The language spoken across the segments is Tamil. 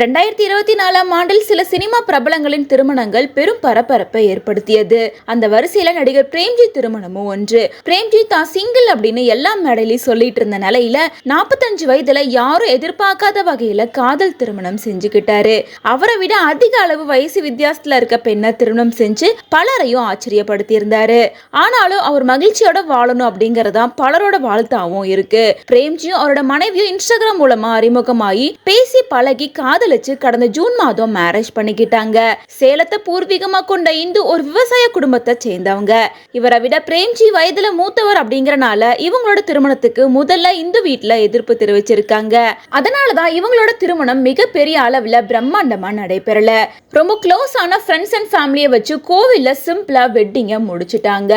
ரெண்டாயிரத்தி இருபத்தி நாலாம் ஆண்டில் சில சினிமா பிரபலங்களின் திருமணங்கள் பெரும் பரபரப்பை ஏற்படுத்தியது. அந்த வரிசையில நடிகர் பிரேம்ஜி திருமணமும் ஒன்று. பிரேம்ஜி தான் சிங்கிள் அப்படின்னு எல்லா மேடையிலையும் சொல்லிட்டு இருந்த நிலையில நாற்பத்தஞ்சு வயதுல யாரும் எதிர்பார்க்காத வகையில காதல் திருமணம் செஞ்சுக்கிட்டாரு. அவரை விட அதிக அளவு வயசு வித்தியாசத்துல இருக்க பெண்ணை திருமணம் செஞ்சு பலரையும் ஆச்சரியப்படுத்தி இருந்தாரு ஆனாலும் அவர் மகிழ்ச்சியோட வாழணும் அப்படிங்கறதான் பலரோட வாழ்த்தாவும் இருக்கு. பிரேம்ஜியும் அவரோட மனைவியும் இன்ஸ்டாகிராம் மூலமா அறிமுகமாகி பேசி பழகி காதல் காதலிச்சு கடந்த ஜூன் மாதம் மேரேஜ் பண்ணிக்கிட்டாங்க. சேலத்தை பூர்வீகமா கொண்ட இந்து ஒரு விவசாய குடும்பத்தை சேர்ந்தவங்க. இவரை விட பிரேம்ஜி வயதுல மூத்தவர் அப்படிங்கறனால இவங்களோட திருமணத்துக்கு முதல்ல இந்து வீட்ல எதிர்ப்பு தெரிவிச்சிருக்காங்க. அதனாலதான் இவங்களோட திருமணம் மிகப்பெரிய அளவுல பிரம்மாண்டமா நடைபெறல. ரொம்ப க்ளோஸ் ஆன ஃப்ரெண்ட்ஸ் அண்ட் ஃபேமிலியை வச்சு கோவில்ல சிம்பிளா வெட்டிங்க முடிச்சிட்டாங்க.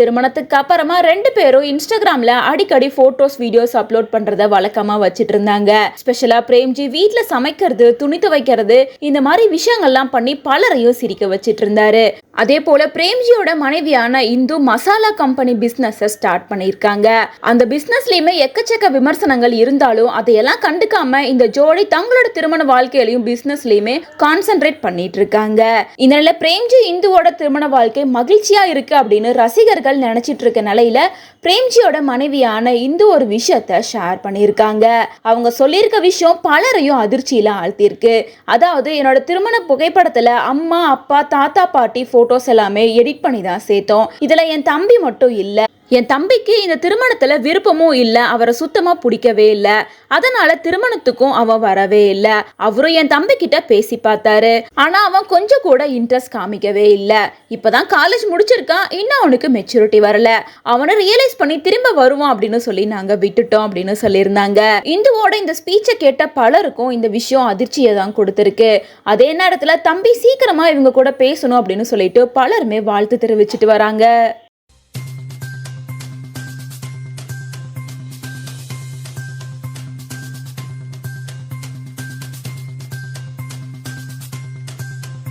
திருமணத்துக்கு அப்புறமா ரெண்டு பேரும் இன்ஸ்டாகிராம்ல அடிக்கடி போட்டோஸ் வீடியோஸ் அப்லோட் பண்றத வழக்கமா வச்சிட்டு இருந்தாங்க. ஸ்பெஷலா பிரேம்ஜி வீட்டுல சமைக்கிறது துணி துவைக்கிறது இந்த மாதிரி விஷயங்கள்லாம் பண்ணி பலரையும் சிரிக்க வச்சிட்டு இருந்தாரு அதே போல பிரேம்ஜியோட மனைவியான Indhu masala company business start பண்ணியிருக்காங்க. அந்த பிசினஸ்லயுமே எக்கச்சக்க விமர்சனங்கள் இருந்தாலும் அதையெல்லாம் கண்டுக்காம இந்த ஜோடி தங்களோட திருமண வாழ்க்கையிலையும் பிசினஸ்லயுமே கான்சென்ட்ரேட் பண்ணிட்டு இருக்காங்க இதனால பிரேம்ஜி இந்துவோட திருமண வாழ்க்கை மகிழ்ச்சியா இருக்கு அப்படின்னு ரசிகர்கள் நினைச்சிட்டு இருக்க நிலையில பிரேம்ஜியோட மனைவியான இந்து ஒரு விஷயத்த ஷேர் பண்ணியிருக்காங்க. அவங்க சொல்லியிருக்க விஷயம் பலரையும் அதிர்ச்சியில ஆழ்த்தியிருக்கு அதாவது என்னோட திருமண புகைப்படத்துல அம்மா அப்பா தாத்தா பாட்டி போட்டோஸ் எல்லாமே எடிட் பண்ணி தான் சேர்த்தோம். இதுல என் தம்பி மட்டும் இல்ல என் தம்பிக்கு இந்த திருமணத்தில் விருப்பமும் இல்லை அவரை சுத்தமாக பிடிக்கவே இல்லை. அதனால திருமணத்துக்கும் அவன் வரவே இல்லை. அவரும் என் தம்பி கிட்ட பேசி பார்த்தாரு. ஆனால் அவன் கொஞ்சம் கூட இன்ட்ரெஸ்ட் காமிக்கவே இல்லை. இப்போ தான் காலேஜ் முடிச்சிருக்கான். இன்னும் அவனுக்கு மெச்சூரிட்டி வரல. அவனை ரியலைஸ் பண்ணி திரும்ப வருவான் அப்படின்னு சொல்லி நாங்கள் விட்டுட்டோம் அப்படின்னு சொல்லியிருந்தாங்க. இந்துவோட இந்த ஸ்பீச்சை கேட்ட பலருக்கும் இந்த விஷயம் அதிர்ச்சியை தான் கொடுத்துருக்கு. அதே நேரத்தில் தம்பி சீக்கிரமாக இவங்க கூட பேசணும் அப்படின்னு சொல்லிட்டு பலருமே வாழ்த்து தெரிவிச்சிட்டு வராங்க.